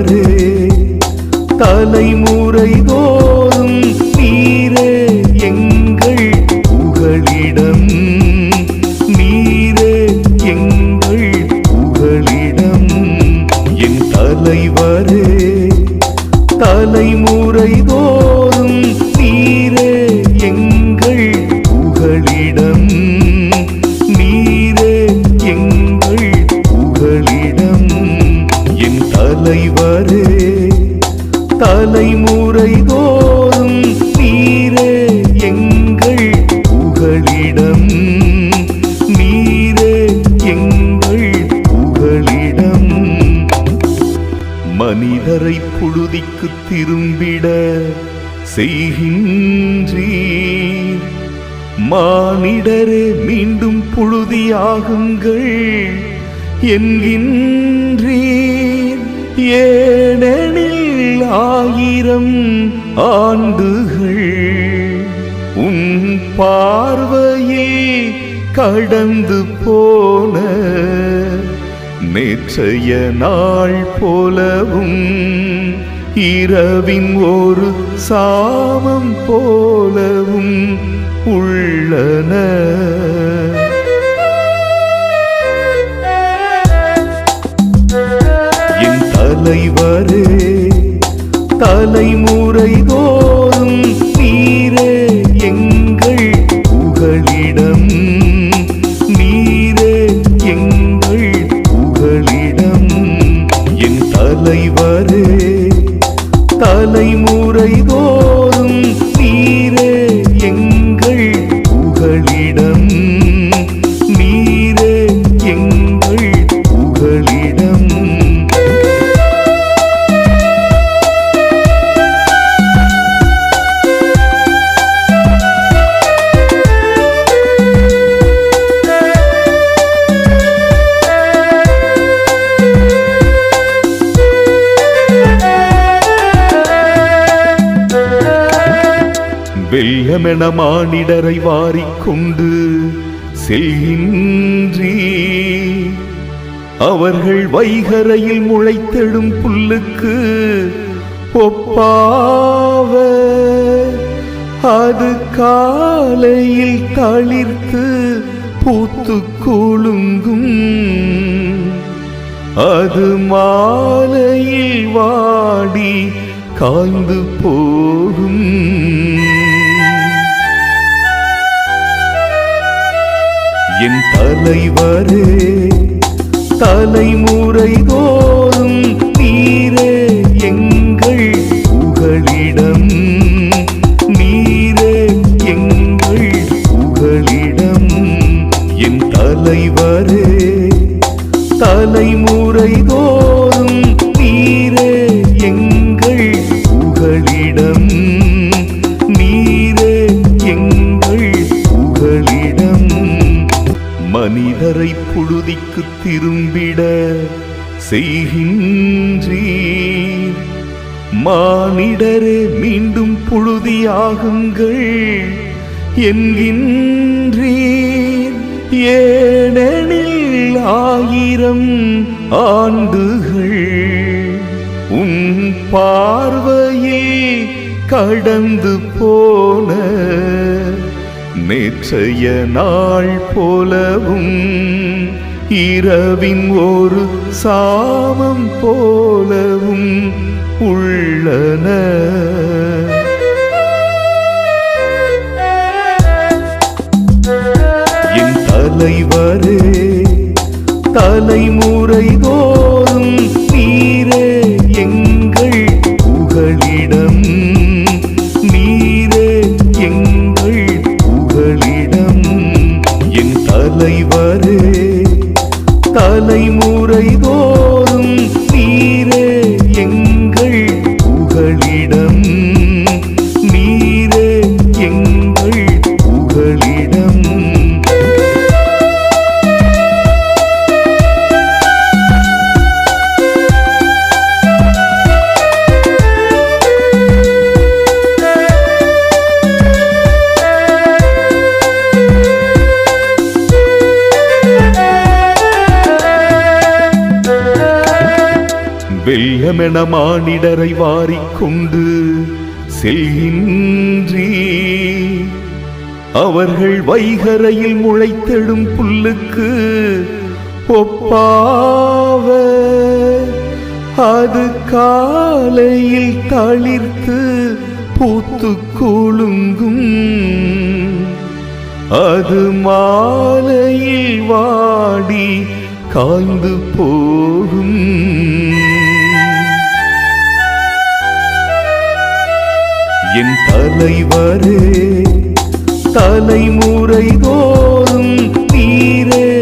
தலைவரே தலைமுறை தோறும் நீரே எங்கள் புகழிடம் நீரே எங்கள் புகழிடம் என் தலைவரே தலைமுறை தோறும் தலைவரே தலைமுறை தோறும் நீரே எங்கள் புகழிடம் நீரே எங்கள் புகழிடம் மனிதரை புழுதிக்கு திரும்பிட செய்கின்றீர். மானிடரே மீண்டும் புழுதியாகுங்கள் என்கின்றீர். ஏனெனில் ஆயிரம் ஆண்டுகள் உன் பார்வையில் கடந்து போன நேற்றைய நாள் போலவும் இரவின் ஒரு சாமம் போலவும் உள்ளன. தலைமுறை தோறும் நீரே எங்கள் புகழிடம் நீரே எங்கள் புகழிடம் என் தலைவரே தலைமுறை தோறும் நீரே எங்கள் புகழிடம் வெள்ளமென மானிடரை வாரிக்கொண்டு செல்கின்றீ. அவர்கள் வைகரையில் முளைத்தெடும் புல்லுக்கு ஒப்பாவ. அது காலையில் தளிர்த்து பூத்து குலுங்கும் அது மாலையில் வாடி காய்ந்து போகும். என் தலைவரே தலைமுறை தோறும் நீரே எங்கள் புகழிடம் நீரே எங்கள் புகழிடம் என் தலைவரே தலைமுறை தோறும் நீரே எங்கள் புகழிடம் புழுதிக்கு திரும்பிட செய்கின்றீர். மானிடரே மீண்டும் புழுதியாகுங்கள் என்கின்றீர். ஏனெனில் ஆயிரம் ஆண்டுகள் உன் பார்வையில் கடந்து போன நேற்றைய நாள் போலவும் இரவின் ஒரு சாமம் போலவும் உள்ளன. என் தலைவரே தலைமுறை வெள்ளமென மானிடரை வாரிக்கொண்டு செல்கின்றீ. அவர்கள் வைகரையில் முளைத்தெடும் புல்லுக்கு ஒப்பாவ. அது காலையில் தளிர்த்து பூத்து கொழுங்கும் அது மாலையில் வாடி காய்ந்து போகும். என் தலைவரே தலைமுறை தோறும் நீரே.